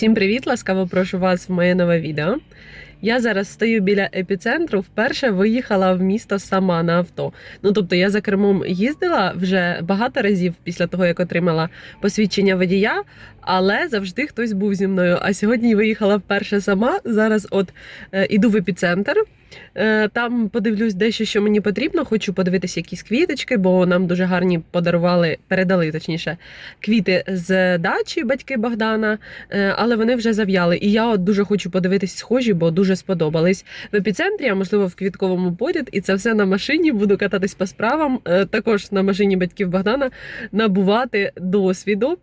Всім привіт! Ласкаво прошу вас в моє нове відео. Я зараз стою біля епіцентру. Вперше виїхала в місто сама на авто. Ну тобто я за кермом їздила вже багато разів після того, як отримала посвідчення водія, але завжди хтось був зі мною. А сьогодні виїхала вперше сама. Зараз от е, іду в епіцентр. Е, Там подивлюсь дещо, що мені потрібно. Хочу подивитися якісь квіточки, бо нам дуже гарні подарували, передали точніше, квіти з дачі батьки Богдана, Е, але вони вже зав'яли. І я от дуже хочу подивитись схожі, бо дуже сподобались в епіцентрі, а можливо в квітковому поряд. І це все на машині. Буду кататись по справам. Е, Також на машині батьків Богдана набувати досвіду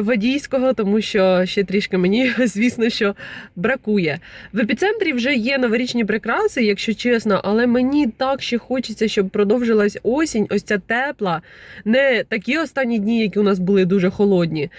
водійського, тому що ще трішки мені, звісно, що бракує. В епіцентрі вже є новорічні прикраси, якщо чесно, але мені так ще хочеться, щоб продовжилась осінь, ось ця тепла. Не такі останні дні, які у нас були дуже холодні. Е,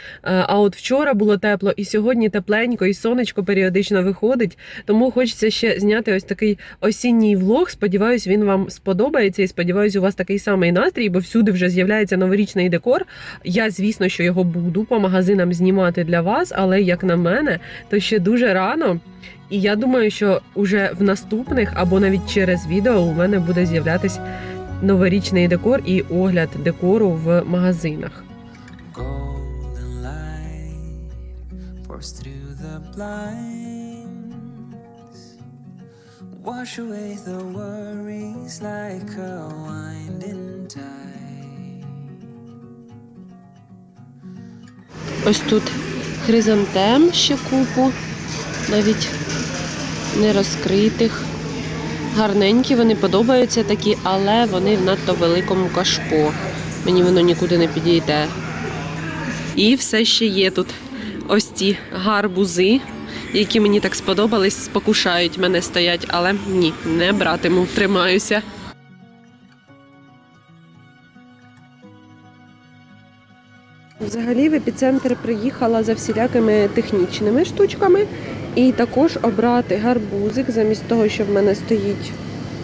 А от вчора було тепло, і сьогодні тепленько, і сонечко періодично виходить. Тому хочеться ще зняти ось такий осінній влог. Сподіваюсь, він вам сподобається. І сподіваюсь, у вас такий самий настрій, бо всюди вже з'являється новорічний декор. Я, звісно, що його буду по магазинам знімати для вас, але як на мене, то ще дуже рано. І я думаю, що уже в наступних або навіть через відео у мене буде з'являтись новорічний декор і огляд декору в магазинах. Wash away the worries like a winding tide. Ось тут хризантем ще купу, навіть не розкритих. Гарненькі, вони подобаються такі, але вони в надто великому кашпо. Мені воно нікуди не підійде. І все ще є тут ось ці гарбузи, які мені так сподобались, спокушають мене стоять, але ні, не братиму, тримаюся. Взагалі в епіцентр приїхала за всілякими технічними штучками. І також обрати гарбузик, замість того, що в мене стоїть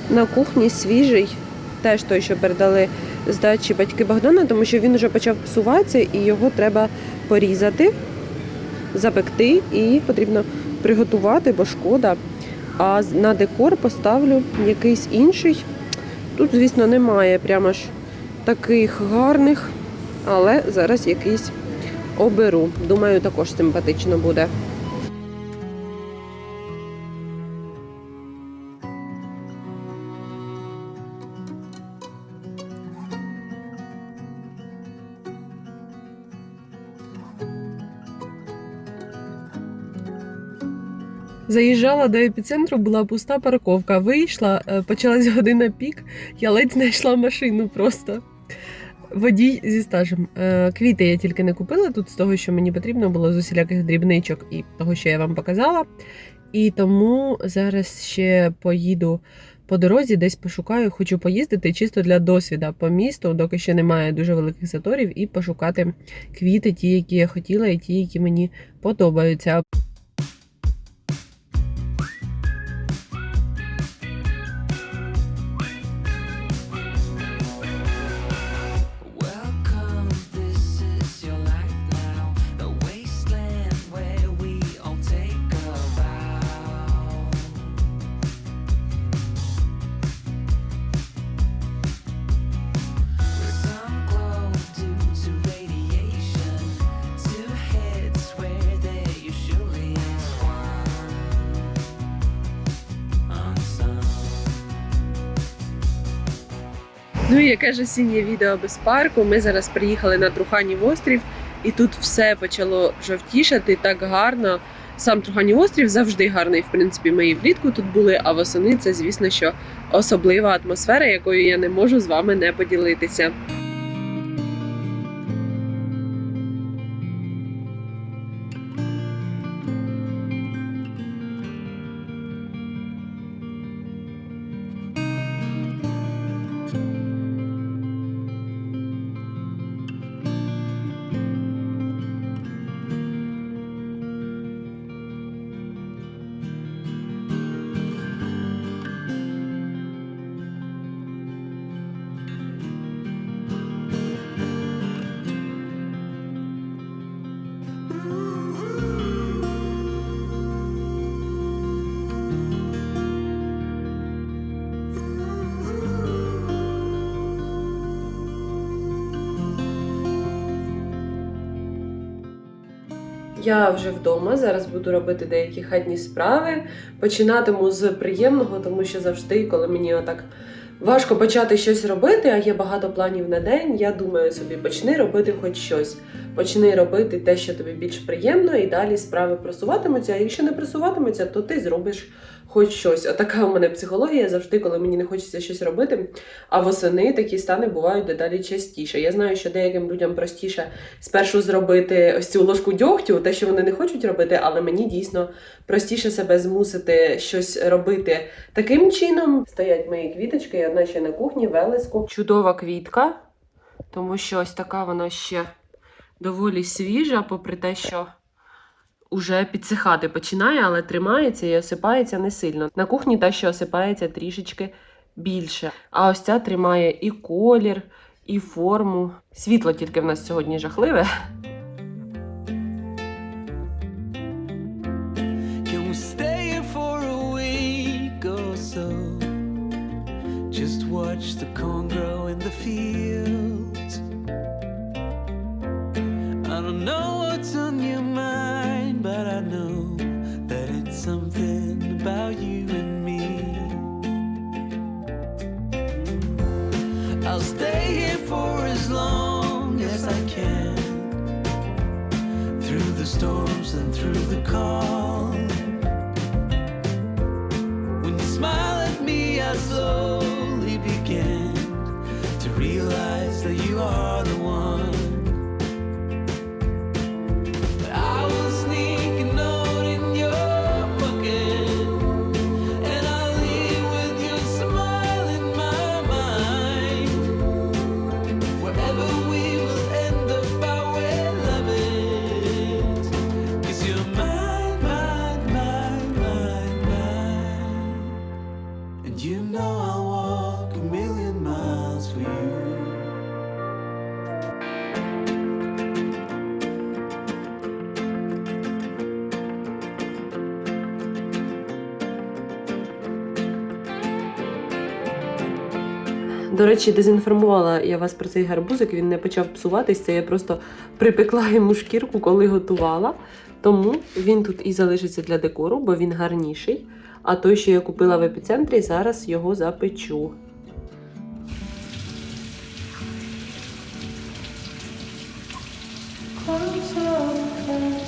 на кухні свіжий, теж той, що передали з дачі батьки Богдана, тому що він вже почав псуватися і його треба порізати, запекти і потрібно приготувати, бо шкода. А на декор поставлю якийсь інший. Тут, звісно, немає прямо ж таких гарних, але зараз якийсь оберу. Думаю, також симпатично буде. Заїжджала до епіцентру, була пуста парковка. Вийшла, е, почалась година пік, я ледь знайшла машину просто. Водій зі стажем. Е, Квіти я тільки не купила тут з того, що мені потрібно було з усіляких дрібничок і того, що я вам показала. І тому зараз ще поїду по дорозі, десь пошукаю, хочу поїздити чисто для досвіда по місту, доки ще немає дуже великих заторів, і пошукати квіти, ті, які я хотіла, і ті, які мені подобаються. Ну яке ж осіннє відео без парку. Ми зараз приїхали на Труханів острів, і тут все почало жовтішати так гарно. Сам Труханів острів завжди гарний. В принципі, ми і влітку тут були, а восени це, звісно, що особлива атмосфера, якою я не можу з вами не поділитися. Я вже вдома. Зараз буду робити деякі хатні справи. Починатиму з приємного, тому що завжди, коли мені отак важко почати щось робити, а є багато планів на день, я думаю собі, почни робити хоч щось. Почни робити те, що тобі більш приємно, і далі справи просуватимуться. А якщо не просуватимуться, то ти зробиш хоч щось. Отака у мене психологія завжди, коли мені не хочеться щось робити. А восени такі стани бувають дедалі частіше. Я знаю, що деяким людям простіше спершу зробити ось цю ложку дьогтю, те, що вони не хочуть робити, але мені дійсно простіше себе змусити щось робити таким чином. Стоять мої квіточки, одна ще на кухні, велеску. Чудова квітка, тому що ось така вона ще доволі свіжа, попри те, що уже підсихати починає, але тримається і осипається не сильно. На кухні та, що осипається трішечки більше. А ось ця тримає і колір, і форму. Світло тільки в нас сьогодні жахливе. The storms and through the calm. You know. До речі, дезінформувала я вас про цей гарбузик, він не почав псуватись. Це я просто припекла йому шкірку, коли готувала. Тому він тут і залишиться для декору, бо він гарніший. А той, що я купила в епіцентрі, зараз його запечу. Close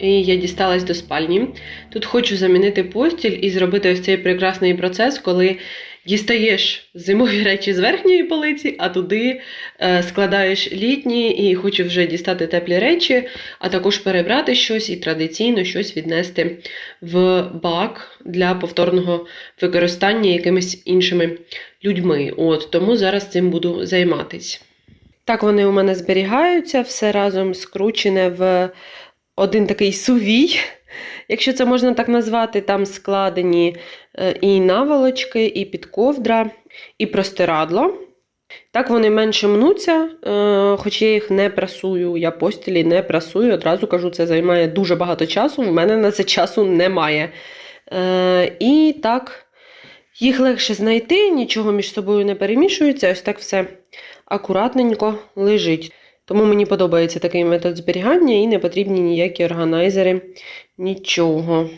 і я дісталась до спальні. Тут хочу замінити постіль і зробити ось цей прекрасний процес, коли дістаєш зимові речі з верхньої полиці, а туди е, складаєш літні і хочу вже дістати теплі речі, а також перебрати щось і традиційно щось віднести в бак для повторного використання якимись іншими людьми. От тому зараз цим буду займатись. Так вони у мене зберігаються, все разом скручене в один такий сувій, якщо це можна так назвати. Там складені е, і наволочки, і підковдра, і простирадло. Так вони менше мнуться, е, хоч я їх не прасую, я постілі не прасую. Одразу кажу, це займає дуже багато часу. В мене на це часу немає. Е, І так, їх легше знайти, нічого між собою не перемішується. Ось так все акуратненько лежить. Тому мені подобається такий метод зберігання і не потрібні ніякі органайзери, нічого.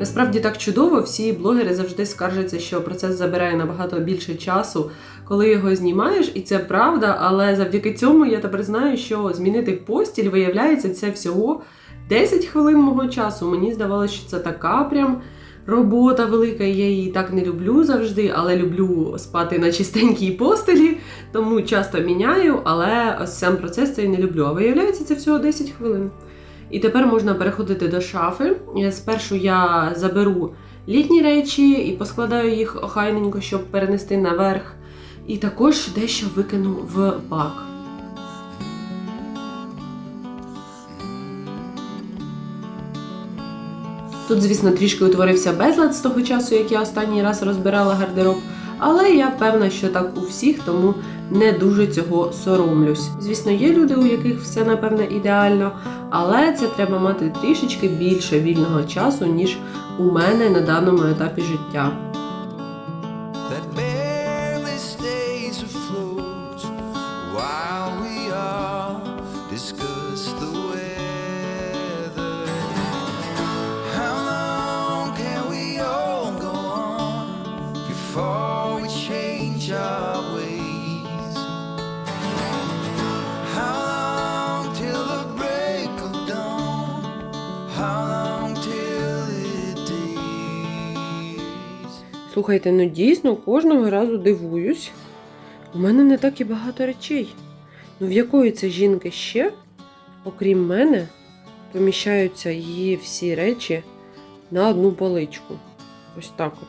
Насправді так чудово, всі блогери завжди скаржаться, що процес забирає набагато більше часу, коли його знімаєш, і це правда. Але завдяки цьому я тепер знаю, що змінити постіль виявляється це всього 10 хвилин мого часу. Мені здавалося, що це така прям робота велика. Я її так не люблю завжди, але люблю спати на чистенькій постелі, тому часто міняю, але ось сам процес цей не люблю. А виявляється, це всього 10 хвилин. І тепер можна переходити до шафи. Е, Спершу я заберу літні речі і поскладаю їх охайненько, щоб перенести наверх. І також дещо викину в бак. Тут, звісно, трішки утворився безлад з того часу, як я останній раз розбирала гардероб, але я певна, що так у всіх, тому не дуже цього соромлюсь. Звісно, є люди, у яких все напевне ідеально, але це треба мати трішечки більше вільного часу, ніж у мене на даному етапі життя. Слухайте, ну дійсно кожного разу дивуюсь. У мене не так і багато речей. Ну в якої це жінки ще, окрім мене, поміщаються її всі речі на одну поличку. Ось так от.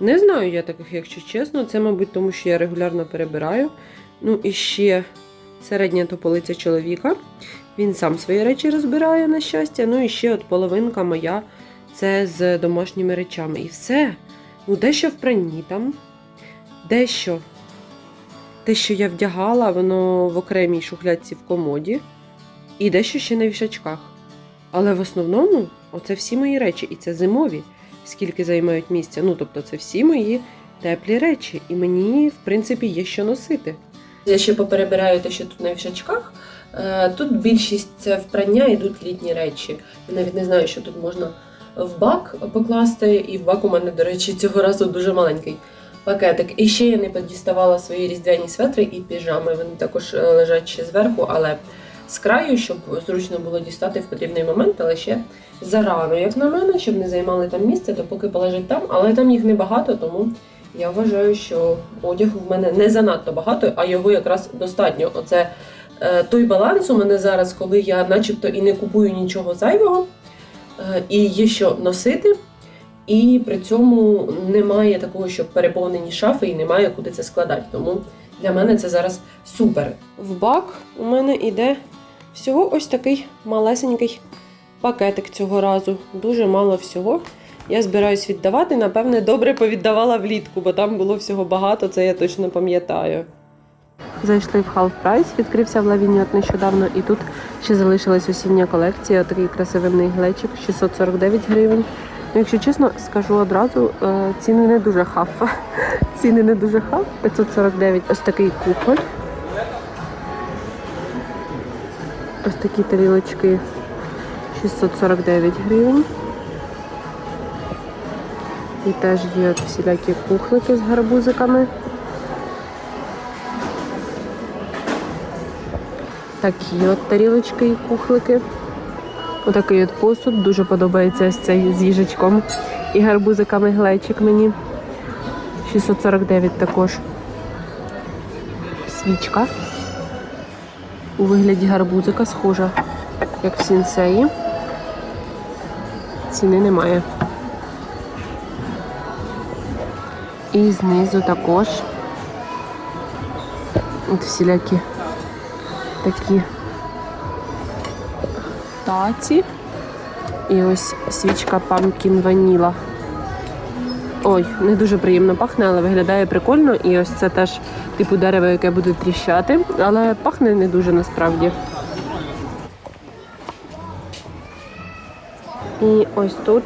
Не знаю я таких, якщо чесно. Це, мабуть, тому що я регулярно перебираю. Ну і ще середня то полиця чоловіка. Він сам свої речі розбирає, на щастя. Ну і ще от половинка моя це з домашніми речами. І все. Ну, дещо в пранні там, дещо. Те, що я вдягала, воно в окремій шухлядці в комоді, і дещо ще на вішачках. Але в основному, оце всі мої речі, і це зимові, скільки займають місця. Ну, тобто, це всі мої теплі речі, і мені, в принципі, є що носити. Я ще поперебираю те, що тут на вішачках. Е, Тут більшість це впрання йдуть літні речі. Я навіть не знаю, що тут можна в бак покласти, і в бак у мене, до речі, цього разу дуже маленький пакетик. І ще я не подіставала свої різдвяні светри і піжами. Вони також е, лежать ще зверху, але з краю, щоб зручно було дістати в потрібний момент, але ще зарано, як на мене, щоб не займали там місце, то поки полежить там, але там їх небагато, тому я вважаю, що одягу в мене не занадто багато, а його якраз достатньо. Оце е, той баланс у мене зараз, коли я начебто і не купую нічого зайвого, і є що носити. І при цьому немає такого, щоб переповнені шафи і немає куди це складати. Тому Для мене це зараз супер. В бак у мене йде всього ось такий малесенький пакетик цього разу. Дуже мало всього. Я збираюсь віддавати. Напевне, добре повіддавала влітку, бо там було всього багато, це я точно пам'ятаю. Зайшли в Half Price, відкрився в Лавініот нещодавно, і тут ще залишилась осіння колекція. Такий красивий глечик, 649 гривень. Ну, якщо чесно, скажу одразу, е, ціни не дуже хаф. Ціни не дуже хаф. 549. Ось такий кухоль. Ось такі тарілочки 649 гривень. І теж є всілякі кухлики з гарбузиками. Такі от тарілочки і кухлики. Отакий от посуд. Дуже подобається ось цей з їжачком і гарбузиками глечик мені. 649 також. Свічка. У вигляді гарбузика схожа, як в сінсеї. Ціни немає. І знизу також. От всілякі такі таці. І ось свічка Pumpkin Vanilla. Ой, не дуже приємно пахне, але виглядає прикольно. І ось це теж типу дерево, яке буде тріщати, але пахне не дуже насправді. І ось тут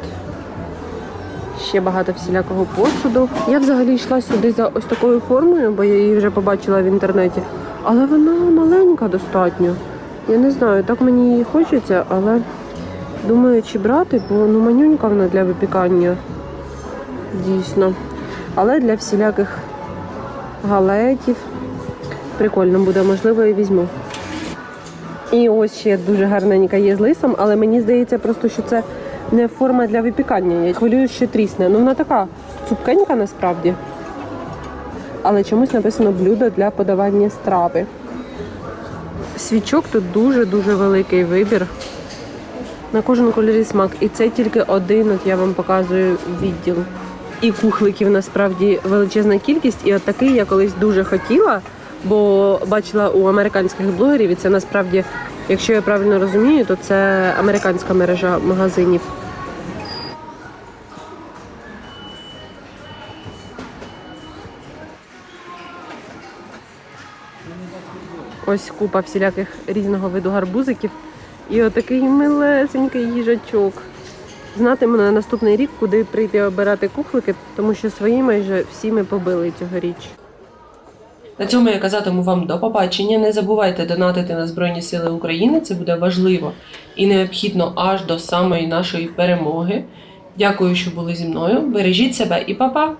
ще багато всілякого посуду. Я взагалі йшла сюди за ось такою формою, бо я її вже побачила в інтернеті. Але вона маленька достатньо. Я не знаю, так мені її хочеться, але думаю, чи брати, бо ну манюнька вона для випікання. Дійсно. Але для всіляких галетів прикольно буде, можливо, і візьму. І ось ще дуже гарненька є з лисом, але мені здається просто, що це не форма для випікання. Я хвилююсь, що трісне. Ну вона така цупкенька насправді. Але чомусь написано блюдо для подавання страви. Свічок тут дуже-дуже великий вибір. На кожен кольорі смак. І це тільки один, от я вам показую відділ. І кухликів насправді величезна кількість. І от такий я колись дуже хотіла, бо бачила у американських блогерів, і це насправді, якщо я правильно розумію, то це американська мережа магазинів. Ось купа всіляких різного виду гарбузиків. І отакий милесенький їжачок. Знатиму на наступний рік, куди прийти обирати кухлики, тому що свої майже всі ми побили цьогоріч. На цьому я казатиму вам до побачення. Не забувайте донатити на Збройні Сили України. Це буде важливо і необхідно аж до самої нашої перемоги. Дякую, що були зі мною. Бережіть себе і па-па!